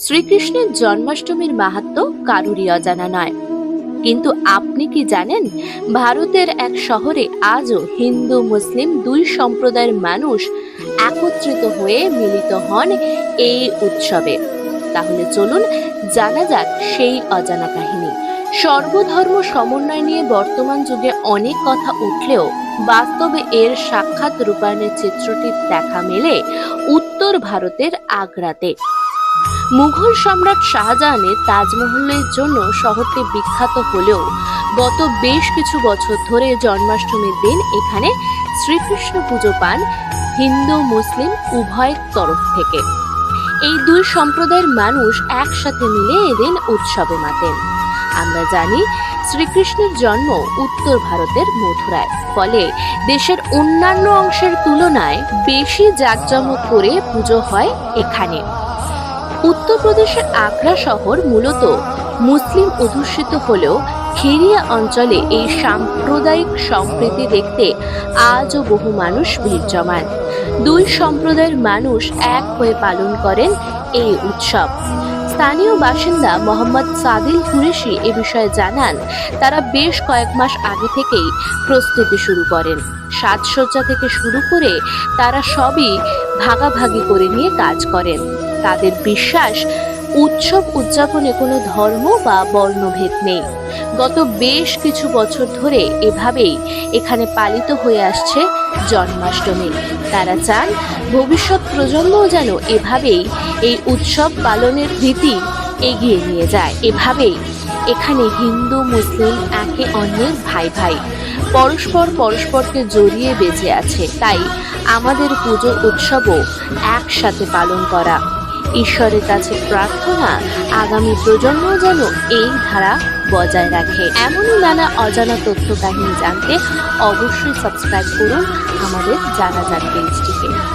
শ্রীকৃষ্ণের জন্মাষ্টমীর মাহাত্ম কারুরই অজানা নয়। কিন্তু আপনি কি জানেন, ভারতের এক শহরে আজও হিন্দু, মুসলিম দুই সম্প্রদায়ের মানুষ একত্রিত হয়ে মিলিত হন এই উৎসবে? তাহলে চলুন জানা যাক সেই অজানা কাহিনী। সর্বধর্ম সমন্বয় নিয়ে বর্তমান যুগে অনেক কথা উঠলেও বাস্তবে এর সাক্ষাৎ রূপায়ণের চিত্রটি দেখা মেলে উত্তর ভারতের আগ্রাতে। মুঘল সম্রাট শাহজাহানের তাজমহলের জন্য শহরটি বিখ্যাত হলেও গত বেশ কিছু বছর ধরে জন্মাষ্টমীর দিন এখানে শ্রীকৃষ্ণ পুজো পান হিন্দু, মুসলিম উভয় তরফ থেকে। এই দুই সম্প্রদায়ের মানুষ একসাথে মিলে এদিন উৎসবে মাতেন। আমরা জানি শ্রীকৃষ্ণের জন্ম উত্তর ভারতের মথুরায়। ফলে দেশের অন্যান্য অংশের তুলনায় বেশি জাঁকজমক করে পুজো হয় এখানে। উত্তরপ্রদেশের আগ্রা শহর মূলত মুসলিম অধ্যুষিত হলেও খেরিয়া অঞ্চলে এই সাম্প্রদায়িক সম্প্রীতি দেখতে আজও বহু মানুষ ভিড় জমান দুই সম্প্রদায়ের মানুষ এক হয়ে পালন করেন এই উৎসব। স্থানীয় বাসিন্দা মোহাম্মদ সাদিল কুরেশি এ বিষয়ে জানান, তারা বেশ কয়েক মাস আগে থেকেই প্রস্তুতি শুরু করেন। সাজসজ্জা থেকে শুরু করে তারা সবই ভাগাভাগি করে নিয়ে কাজ করেন। তাদের বিশ্বাস, উৎসব উদযাপনে কোনো ধর্ম বা বর্ণভেদ নেই। গত বেশ কিছু বছর ধরে এভাবেই এখানে পালিত হয়ে আসছে জন্মাষ্টমী। তারা চান ভবিষ্যৎ প্রজন্মও যেন এভাবেই এই উৎসব পালনের রীতি এগিয়ে নিয়ে যায়। এভাবেই এখানে হিন্দু, মুসলিম একে অন্যের ভাই ভাই পরস্পর পরস্পরকে জড়িয়ে বেঁচে আছে। তাই আমাদের পুজো উৎসবও একসাথে পালন করা ঈশ্বরের কাছে প্রার্থনা আগামী প্রজন্ম যেন এই ধারা বজায় রাখে। এমনই নানা অজানা তথ্য কাহিনী জানতে অবশ্যই সাবস্ক্রাইব করুন আমাদের জানা যাক পেজটিকে